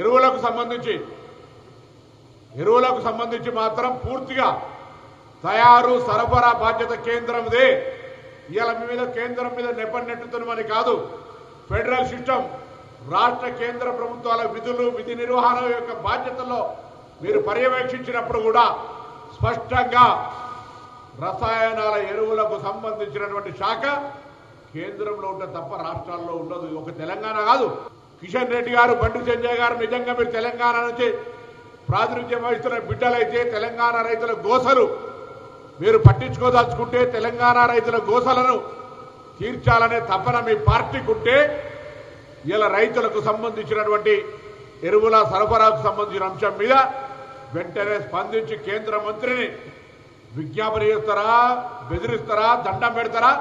ఎరువులకు సంబంధించి ఎరువులకు సంబంధించి మాత్రం పూర్తిగా తయారు సరఫరా బాధ్యత కేంద్రందే. ఇవాళ మీద కేంద్రం మీద నెప్పనెట్టుతున్నామని కాదు ఫెడరల్ సిస్టమ్ రాష్ట్ర కేంద్ర ప్రభుత్వాల విధులు విధి నిర్వహణ యొక్క బాధ్యతల్లో మీరు పర్యవేక్షించినప్పుడు కూడా స్పష్టంగా రసాయనాల ఎరువులకు సంబంధించినటువంటి శాఖ కేంద్రంలో ఉంటే తప్ప రాష్ట్రాల్లో ఉండదు. ఒక తెలంగాణ కాదు. కిషన్ రెడ్డి గారు బండి సంజయ్ గారు నిజంగా మీరు తెలంగాణ నుంచి ప్రాతినిధ్యం వహిస్తున్న బిడ్డలైతే తెలంగాణ రైతుల గోసలు. మీరు పట్టించుకోదలుచుకుంటే తెలంగాణ రైతుల గోసలను తీర్చాలనే తపన మీ పార్టీకి ఉంటే ఇలా రైతులకు సంబంధించినటువంటి ఎరువుల సరఫరాకు సంబంధించిన అంశం మీద వెంటనే స్పందించి కేంద్ర మంత్రిని విజ్ఞాపన చేస్తారా బెదిరిస్తారా దండం పెడతారా?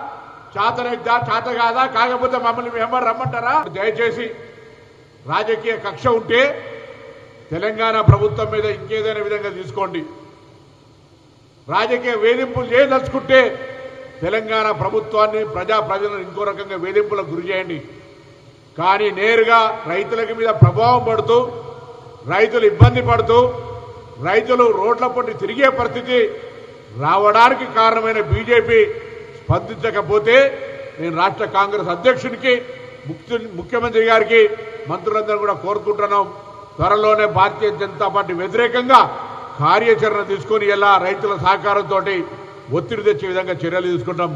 చేతనైద్దా చాత కాదా కాకపోతే మమ్మల్ని మేము రమ్మంటారా? దయచేసి రాజకీయ కక్ష ఉంటే తెలంగాణ ప్రభుత్వం మీద ఇంకేదైనా విధంగా తీసుకోండి. రాజకీయ వేధింపులు చేయదలుచుకుంటే తెలంగాణ ప్రభుత్వాన్ని ప్రజా ప్రజలను ఇంకో రకంగా వేధింపులకు గురి చేయండి. కానీ నేరుగా రైతులకి మీద ప్రభావం పడుతూ రైతులు ఇబ్బంది పడుతూ రైతులు రోడ్ల పొట్టి తిరిగే పరిస్థితి రావడానికి కారణమైన బీజేపీ స్పందించకపోతే నేను రాష్ట్ర కాంగ్రెస్ అధ్యక్షునికి ముఖ్యమంత్రి గారికి మంత్రులందరూ కూడా కోరుకుంటున్నాం. త్వరలోనే భారతీయ జనతా పార్టీ వ్యతిరేకంగా కార్యాచరణ తీసుకొని ఎలా రైతుల సహకారంతో ఒత్తిడి తెచ్చే విధంగా చర్యలు తీసుకుంటాం.